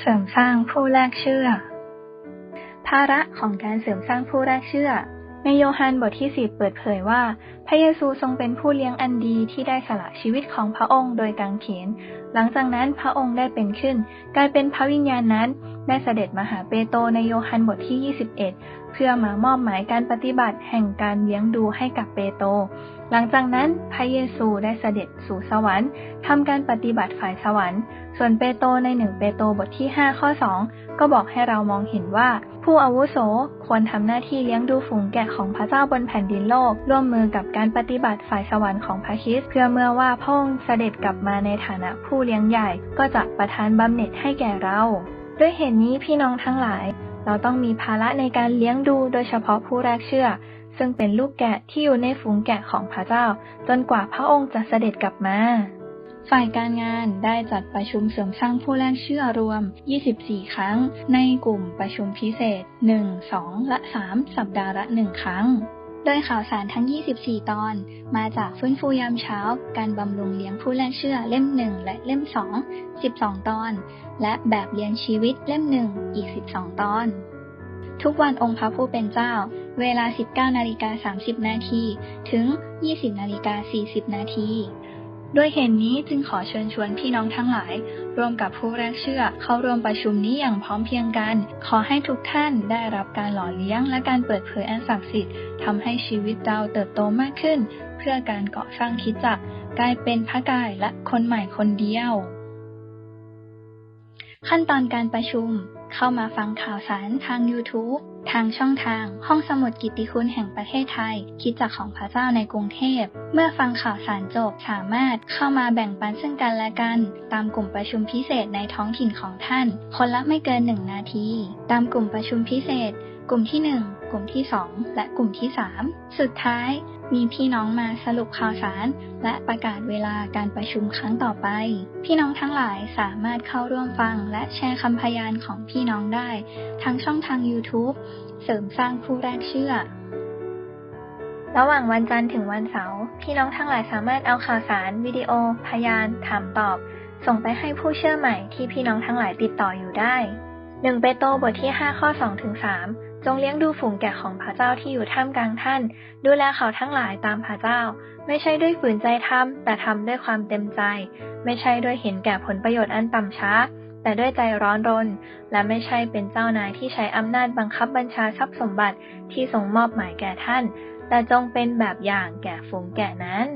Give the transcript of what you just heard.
เสริมสร้างผู้แรกเชื่อ ภาระของการเสริมสร้างผู้แรกเชื่อ ในโยฮันบทที่ 10 เปิดเผยว่า พระเยซูทรงเป็นผู้เลี้ยงอันดีที่ได้สละชีวิตของพระองค์โดยกางเขน หลังจากนั้นพระองค์ได้เป็นขึ้น กลายเป็นพระวิญญาณนั้น ได้เสด็จมาหาเปโตในโยฮันบทที่ 21 เพื่อมามอบหมายการปฏิบัติแห่งการเลี้ยงดูให้กับเปโต หลังจากนั้นพระเยซูได้เสด็จสู่สวรรค์ทำการปฏิบัติฝ่ายสวรรค์ ส่วนเปโตในหนึ่งเปโตบทที่ 5 ข้อ 2 ก็บอกให้เรามองเห็นว่า ผู้อาวุโสควรทำหน้าที่เลี้ยงดูฝูงแกะของพระเจ้าบนแผ่นดินโลก ร่วมมือกับการปฏิบัติฝ่ายสวรรค์ของพระคิสเพื่อเมื่อว่าพระองค์เสด็จกลับมาในฐานะผู้เลี้ยงใหญ่ ก็จะประทานบำเหน็จให้แก่เรา ด้วยเหตุนี้พี่น้องทั้งหลาย เราต้องมีภาระในการเลี้ยงดูโดยเฉพาะผู้แรกเชื่อ ซึ่งเป็นลูกแกะที่อยู่ในฝูงแกะของพระเจ้า จนกว่าพระองค์จะเสด็จกลับมา ฝ่ายการงานได้จัดประชุมเสริมสร้างผู้แรกเชื่อรวม 24 ครั้ง ในกลุ่มประชุมพิเศษ 1 2 และ 3 สัปดาห์ละ 1 ครั้ง โดยข่าวสารทั้ง 24 ตอน มาจากฟื้นฟูยามเช้า การบำรุงเลี้ยงผู้แรกเชื่อเล่ม 1 และเล่ม 2 12 ตอน และแบบเลี้ยงชีวิตเล่ม 1 อีก 12 ตอน ทุกวันองค์พระผู้เป็นเจ้า เวลา 19นาฬิกา30 นาที ถึง 20นาฬิกา40 นาที ด้วยเหตุนนี้จึงขอเชิญชวนพี่น้องทั้งหลาย รวมกับผู้แรกเชื่อ เข้าร่วมประชุมนี้อย่างพร้อมเพียงกัน ขอให้ทุกท่านได้รับการหล่อเลี้ยงและการเปิดเผยอันศักดิ์สิทธิ์ทำให้ชีวิตเราเติบโตมากขึ้น เพื่อการก่อสร้างคิดจักกลายเป็นพระกายและคนใหม่คนเดียว ขั้นตอนการประชุม เข้ามาฟังข่าวสารทาง YouTube ทางช่องทาง ห้องสมุดกิติคุณแห่งประเทศไทย คิดจักรของพระเจ้าในกรุงเทพ เมื่อฟังข่าวสารจบสามารถเข้ามาแบ่งปันซึ่งกันและกัน ตามกลุ่มประชุมพิเศษในท้องถิ่นของท่าน คนละไม่เกินหนึ่งนาที ตามกลุ่มประชุมพิเศษ กลุ่มที่ 1 กลุ่มที่ 2 และกลุ่มที่ 3 สุดท้ายมีพี่น้องมาสรุปข่าวสาร และประกาศเวลาการประชุมครั้งต่อไป พี่น้องทั้งหลายสามารถเข้าร่วมฟังและแชร์คำพยานของพี่น้องได้ ทั้งช่องทาง YouTube เสริมสร้างผู้แรกเชื่อ ระหว่างวันจันทร์ถึงวันเสาร์พี่น้องทั้งหลายสามารถเอาข่าวสาร วิดีโอ พยาน ถามตอบ ส่งไปให้ผู้เชื่อใหม่ที่พี่น้องทั้งหลายติดต่ออยู่ได้ 1 เปโตรบทที่ 5 ข้อ2ถึง3 จงเลี้ยงดูฝูงแกะของพระเจ้าที่อยู่ท่ามกลางท่าน ดูแลเขาทั้งหลายตามพระเจ้า ไม่ใช่ด้วยฝืนใจทำแต่ทำด้วยความเต็มใจ ไม่ใช่ด้วยเห็นแก่ผลประโยชน์อันต่ำช้า แต่ด้วยใจร้อนรน และไม่ใช่เป็นเจ้านายที่ใช้อำนาจบังคับบัญชาทรัพย์สมบัติที่ทรงมอบหมายแก่ท่าน แต่จงเป็นแบบอย่างแก่ฝูงแกะนั้น